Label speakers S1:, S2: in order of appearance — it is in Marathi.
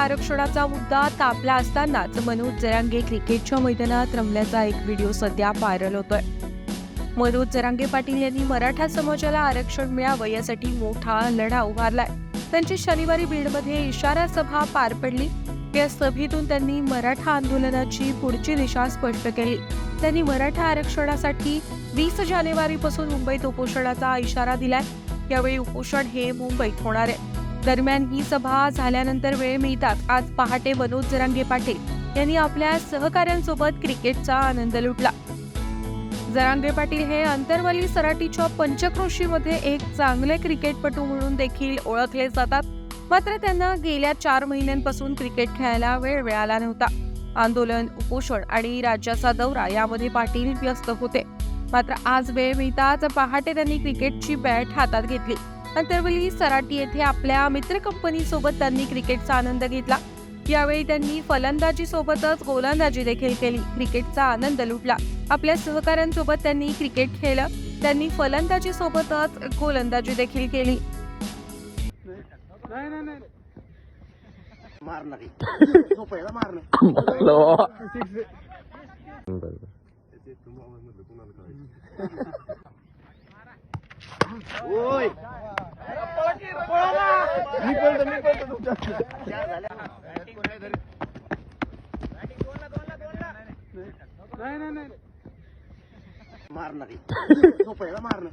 S1: आरक्षणाचा मुद्दा तापला असतानाच मनोज जरांगे क्रिकेटच्या मैदानात रमल्याचा एक व्हिडिओ सध्या व्हायरल होतोय. मनोज जरांगे पाटील यांनी मराठा समाजाला आरक्षण मिळावं यासाठी मोठा लढा उभारलाय. त्यांची शनिवारी बीडमध्ये इशारा सभा पार पडली. या सभेतून त्यांनी मराठा आंदोलनाची पुढची दिशा स्पष्ट केली. त्यांनी मराठा आरक्षणासाठी वीस जानेवारीपासून मुंबईत उपोषणाचा इशारा दिलाय. यावेळी उपोषण हे मुंबईत होणार आहे. दरम्यान ही सभा झाल्यानंतर वेळ मिळताच आज पहाटे मनोज जरांगे पाटील यांनी आपल्या सहकाऱ्यांसोबत क्रिकेटचा आनंद लुटला. जरांगे पाटील हे अंतरवली सराटीच्या पंचक्रोशीमध्ये एक चांगले क्रिकेटपटू म्हणून देखील ओळखले जातात. मात्र त्यांना गेल्या चार महिन्यांपासून क्रिकेट खेळायला वेळ मिळाला नव्हता. आंदोलन उपोषण आणि राज्याचा दौरा यामध्ये पाटील व्यस्त होते. मात्र आज वेळ मिळताच पहाटे त्यांनी क्रिकेटची बॅट हातात घेतली. अंतरवली सराटी येथे आपल्या मित्र कंपनी सोबत त्यांनी क्रिकेटचा आनंद घेतला. यावेळी त्यांनी फलंदाजी सोबतच गोलंदाजी देखील केली. क्रिकेटचा आनंद लुटला. आपल्या सहकाऱ्यांसोबत त्यांनी क्रिकेट खेळलं. त्यांनी फलंदाजी सोबतच गोलंदाजी देखील केली
S2: नाही नाही नाही
S3: मारणार आहे. झोपायला मारणार ओय
S2: मी पळतो मी पळतो तुमच्या नाही नाही नाही.
S3: मारणार. मारणार.